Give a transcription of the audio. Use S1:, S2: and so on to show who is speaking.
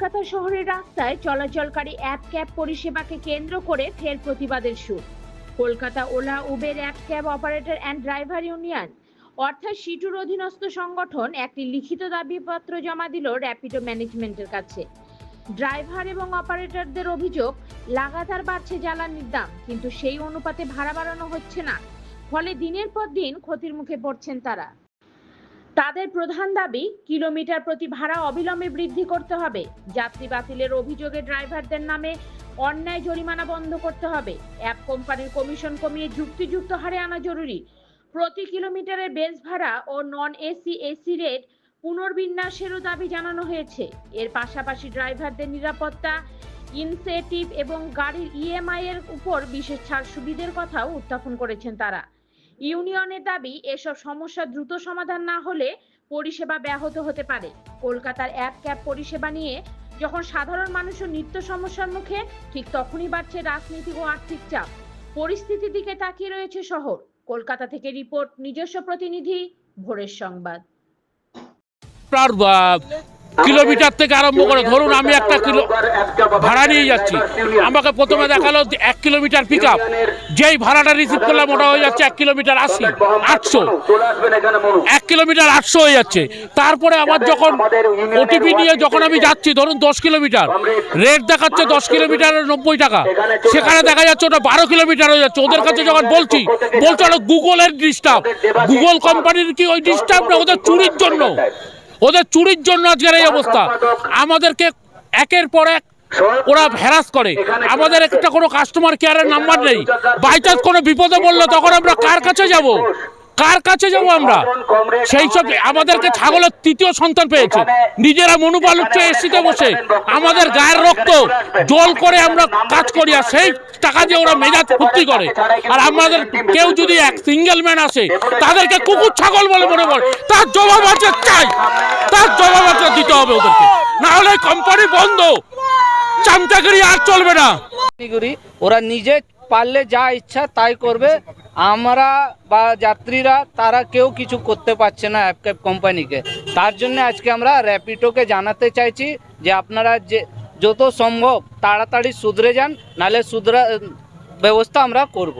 S1: কলকাতা শহরের রাস্তায় চলাচলকারী app cab পরিষেবাকে কেন্দ্র করে ফের প্রতিবাদের সুর। Kolkata Ola, Uber app cab operator and driver union অর্থাৎ সিটুর অধীনস্থ সংগঠন, একটি লিখিত দাবিপত্র জমা দিল র্যাপিডো ম্যানেজমেন্টের কাছে। ড্রাইভার এবং অপারেটরদের অভিযোগ, লাগাতার বাড়ছে জ্বালানির দাম, কিন্তু সেই অনুপাতে ভাড়া বাড়ানো হচ্ছে না। ফলে দিনের পর দিন ক্ষতির মুখে পড়ছেন তারা। তাদের প্রধান দাবি, কিলোমিটার প্রতি ভাড়া অবিলম্বে বৃদ্ধি করতে হবে। যাত্রী বাতিলের অভিযোগে ড্রাইভারদের নামে অন্যায় জরিমানা বন্ধ করতে হবে। অ্যাপ কোম্পানির কমিশন কমিয়ে যুক্তিযুক্ত হারে আনা জরুরি। প্রতি কিলোমিটারের বেস ভাড়া ও নন এসি এসি রেট পুনর্বিন্যাসেরও দাবি জানানো হয়েছে। এর পাশাপাশি ড্রাইভারদের নিরাপত্তা ইনসেটিভ এবং গাড়ির ইএমআই এর উপর বিশেষ ছাড় সুবিধের কথাও উত্থাপন করেছেন তারা। ইউনিয়নের দাবি, এসব সমস্যা দ্রুত সমাধান না হলে পরিষেবা ব্যাহত হতে পারে। কলকাতার অ্যাপ ক্যাব পরিষেবা নিয়ে যখন সাধারণ মানুষের নিত্য সমস্যার মুখে, ঠিক তখনই বাড়ছে রাজনীতি ও আর্থিক চাপ। পরিস্থিতির দিকে তাকিয়ে রয়েছে শহর। কলকাতা থেকে রিপোর্ট, নিজস্ব প্রতিনিধি ভোরের সংবাদ।
S2: কিলোমিটার থেকে আরম্ভ করে ধরুন আমি একটা কিলো ভাড়া নিয়ে যাচ্ছি। আমাকে প্রথমে দেখাল এক কিলোমিটার পিক আপ যেই ভাড়াটা রিসিভ করলাম ওটা হয়ে যাচ্ছে এক কিলোমিটার আশি আটশো। এক কিলোমিটার আটশো হয়ে যাচ্ছে। তারপরে আমার যখন ওটিপি নিয়ে যখন আমি যাচ্ছি ধরুন দশ কিলোমিটার রেট দেখাচ্ছে দশ কিলোমিটারের নব্বই টাকা। সেখানে দেখা যাচ্ছে ওটা বারো কিলোমিটার হয়ে যাচ্ছে। ওদের কাছে যখন বলছি বলছে ওটা গুগলের ডিস্টার্ব গুগল কোম্পানির কি ওই ডিস্টার্ব না? ওদের চুরির জন্য। ওদের চুরির জন্য আজকের এই অবস্থা। আমাদেরকে একের পর এক ওরা হ্যারাস করে। আমাদের একটা কোনো কাস্টমার কেয়ারের নাম্বার নেই। বাই চান্স কোনো বিপদে পড়ল তখন আমরা কার কাছে যাব? কার কাছে যাব আমরা? সেই সব আমাদেরকে ছাগলের তৃতীয় সন্তান পেয়েছে। নিজেরা মনোবল উঠছে এসিতে বসে। আমাদের গায়ের রক্ত জল করে আমরা কাজ করি আর সেই টাকা দিয়ে ওরা মেজাজ ফুর্তি করে। আর আমাদের কেউ যদি এক সিঙ্গেল ম্যান আসে, তাদেরকে কুকুর ছাগল বলে মনে করে। তার জবাব আছে, চাই। জবাব দিতে হবে ওদেরকে। না হলে কোম্পানি বন্ধ। চামচাগিরি আর চলবে না।
S3: ওরা নিজে পারলে যা ইচ্ছা তাই করবে। আমরা বা যাত্রীরা, তারা কেউ কিছু করতে পারছে না অ্যাপ ক্যাব কোম্পানিকে তার জন্য আজকে আমরা র্যাপিডোকে জানাতে চাইছি যে আপনারা যে যত সম্ভব তাড়াতাড়ি শুধরে যান নালে শুধরা ব্যবস্থা আমরা করব।